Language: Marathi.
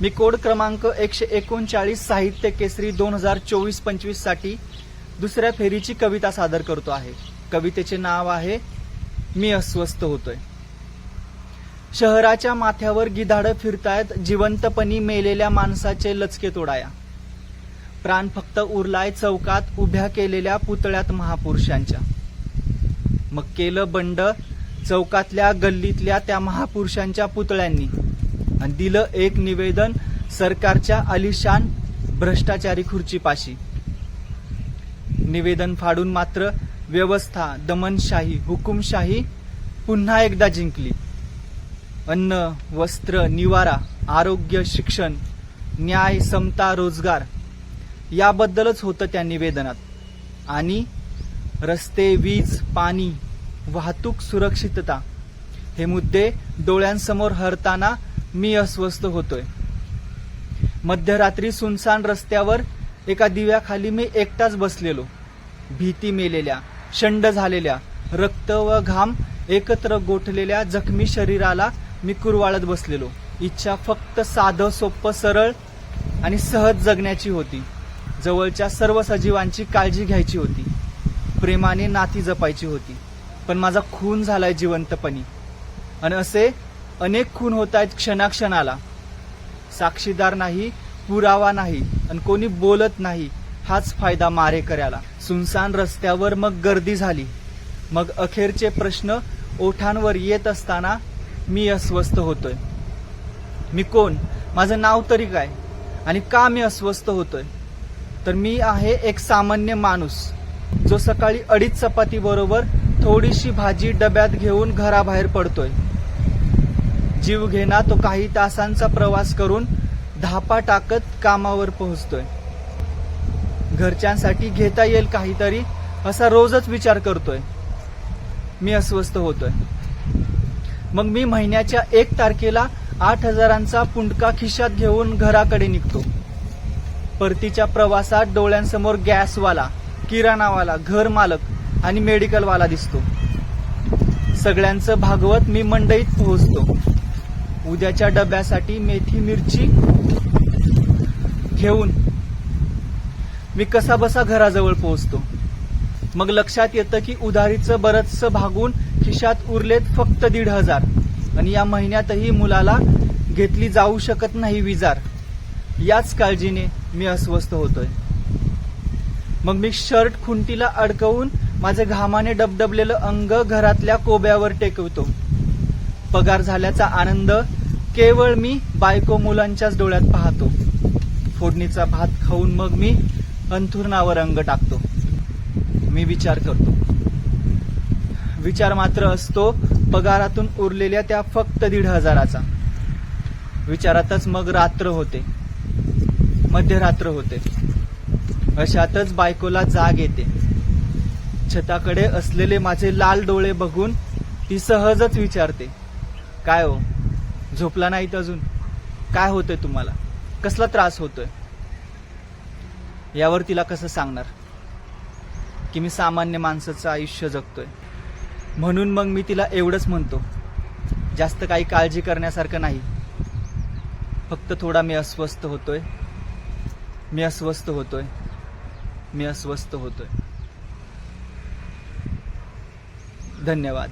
मी कोड क्रमांक एकशे एकोणचाळीस साहित्य केसरी दोन हजार चोवीस पंचवीससाठी दुसऱ्या फेरीची कविता सादर करतो आहे. कवितेचे नाव आहे मी अस्वस्थ होतोय. शहराच्या माथ्यावर गिधाडं फिरतायत जिवंतपणी मेलेल्या माणसाचे लचके तोडाया. प्राण फक्त उरलाय चौकात उभ्या केलेल्या पुतळ्यात महापुरुषांच्या. मग केलं बंड चौकातल्या गल्लीतल्या त्या महापुरुषांच्या पुतळ्यांनी. आणि दिलं एक निवेदन सरकारच्या आलिशान भ्रष्टाचारी खुर्चीपाशी. निवेदन फाडून मात्र व्यवस्था दमनशाही हुकुमशाही पुन्हा एकदा जिंकली. अन्न वस्त्र निवारा आरोग्य शिक्षण न्याय समता रोजगार याबद्दलच होतं त्या निवेदनात. आणि रस्ते वीज पाणी वाहतूक सुरक्षितता हे मुद्दे डोळ्यांसमोर हरताना मी अस्वस्थ होतोय. मध्यरात्री सुनसान रस्त्यावर एका दिव्याखाली मी एकटाच बसलेलो. भीती मेलेल्या शंड झालेल्या रक्त व घाम एकत्र गोठलेल्या जखमी शरीराला मी कुरवाळत बसलेलो. इच्छा फक्त साधं सोप्पं सरळ आणि सहज जगण्याची होती. जवळच्या सर्व सजीवांची काळजी घ्यायची होती. प्रेमाने नाती जपायची होती. पण माझा खून झालाय जिवंतपणी. आणि असे अनेक खून होत आहेत क्षणाक्षणाला. साक्षीदार नाही पुरावा नाही आणि कोणी बोलत नाही हाच फायदा मारेकऱ्याला. सुनसान रस्त्यावर मग गर्दी झाली. मग अखेरचे प्रश्न ओठांवर येत असताना मी अस्वस्थ होतोय. मी कोण? माझं नाव तरी काय? आणि का मी अस्वस्थ होतोय? तर मी आहे एक सामान्य माणूस जो सकाळी अडीच चपाती बरोबर थोडीशी भाजी डब्यात घेऊन घराबाहेर पडतोय. जीव घेना तो काही तासांचा प्रवास करून धापा टाकत कामावर पोहोचतोय. घरच्यांसाठी घेता येईल काहीतरी असा रोजच विचार करतोय. मी अस्वस्थ होतोय. मग मी महिन्याच्या एक तारखेला आठ हजारांचा पुंडका खिशात घेऊन घराकडे निघतो. परतीच्या प्रवासात डोळ्यांसमोर गॅसवाला किराणावाला घर मालक आणि मेडिकलवाला दिसतो. सगळ्यांचं भागवत मी मंडईत पोहोचतो. उद्याच्या डब्यासाठी मेथी मिरची घेऊन मी कसा बसा घराजवळ पोहोचतो. मग लक्षात येतं की उधारीचं बरंचसं भागून खिशात उरलेत फक्त दीड हजार. आणि या महिन्यातही मुलाला घेतली जाऊ शकत नाही विजार. याच काळजीने मी अस्वस्थ होतोय. मग मी शर्ट खुंटीला अडकवून माझे घामाने डबडबलेलं अंग घरातल्या कोब्यावर टेकवतो. पगार झाल्याचा आनंद केवळ मी बायको मुलांच्याच डोळ्यात पाहतो. फोडणीचा भात खाऊन मग मी अंथुरणावर अंग टाकतो. मी विचार करतो. विचार मात्र असतो पगारातून उरलेल्या त्या फक्त दीड हजाराचा. विचारातच मग रात्र होते. मध्यरात्र होते. अशातच बायकोला जाग येते. छताकडे असलेले माझे लाल डोळे बघून ती सहजच विचारते काय हो झोपला नाहीत अजून. काय होतंय तुम्हाला? कसला त्रास होतोय? यावर तिला कसं सांगणार? की मी सामान्य माणसाचं आयुष्य जगतोय. म्हणून मग मी तिला एवढंच म्हणतो. जास्त काही काळजी करण्यासारखं नाही. फक्त थोडा मी अस्वस्थ होतोय. मी अस्वस्थ होतोय. मी अस्वस्थ होतोय. धन्यवाद.